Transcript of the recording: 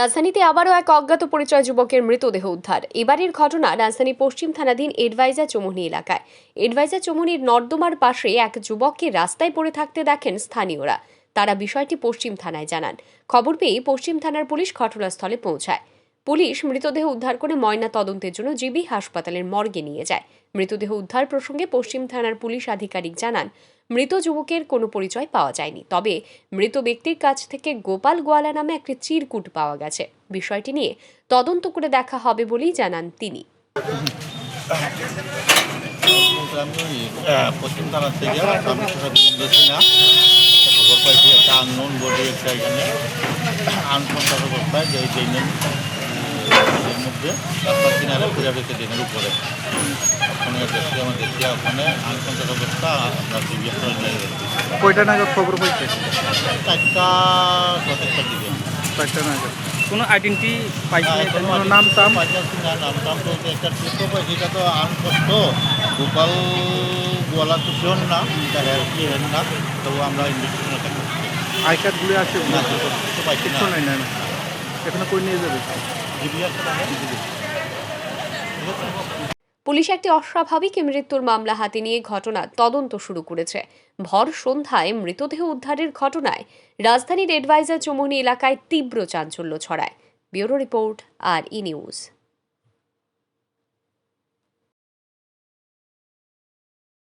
রাজধানীতে আবারও এক অজ্ঞাত পরিচয় যুবকের মৃতদেহ উদ্ধার। এবারের ঘটনা রাজধানী পশ্চিম থানাধীন এডভাইজার চমুনি এলাকায়। এডভাইজার চমুনির নর্দমার পাশে এক যুবককে রাস্তায় পড়ে থাকতে দেখেন স্থানীয়রা। তারা বিষয়টি পশ্চিম থানায় জানান। খবর পেয়ে পশ্চিম থানার পুলিশ ঘটনাস্থলে পৌঁছায়। পুলিশ মৃতদেহ উদ্ধার করে ময়না তদন্তের জন্য জিবি হাসপাতালের মর্গে নিয়ে যায়। মৃতদেহ উদ্ধার প্রসঙ্গে পশ্চিম থানার পুলিশ আধিকারিক জানান, মৃত যুবকের কোনো পরিচয় পাওয়া যায়নি। তবে মৃত ব্যক্তির কাছ থেকে গোপাল গোয়ালা নামে একটি চিরকুট পাওয়া গেছে। বিষয়টি নিয়ে তদন্ত করে দেখা হবে বলেই জানান তিনি। আমি পশ্চিম থেকে এর মধ্যে রাস্তার কিনারে পূজা রয়েছে ড্রেনের উপরে। ওখানে দেখছি আমার দেখছি ওখানে আনকন্টার অবস্থা আমরা গেছি। কয়টা নাগাদ খবর পাইছে চারটা দশেরটার দিকে। চারটা নাগাদ। কোনো আইডেন্টি পাইছি নাম টাম? নাম টাম বলতে একটা ট্রিপ তো পাইছি এটা তো আনকষ্ট গোপাল গোয়ালা তো শিওর না এটা হের কি হের না তবু আমরা ইনভেস্টিগেশন আই কার্ডগুলো আছে? না কিছু নাই না। এখানে করে নিয়ে যাবে? পুলিশ একটি অস্বাভাবিক মৃত্যুর মামলা হাতে নিয়ে ঘটনা তদন্ত শুরু করেছে। ভর সন্ধ্যায় মৃতদেহ উদ্ধারের ঘটনায় রাজধানীর এডভাইজার চমনি এলাকায় তীব্র চাঞ্চল্য ছড়ায়। Bureau report R E news.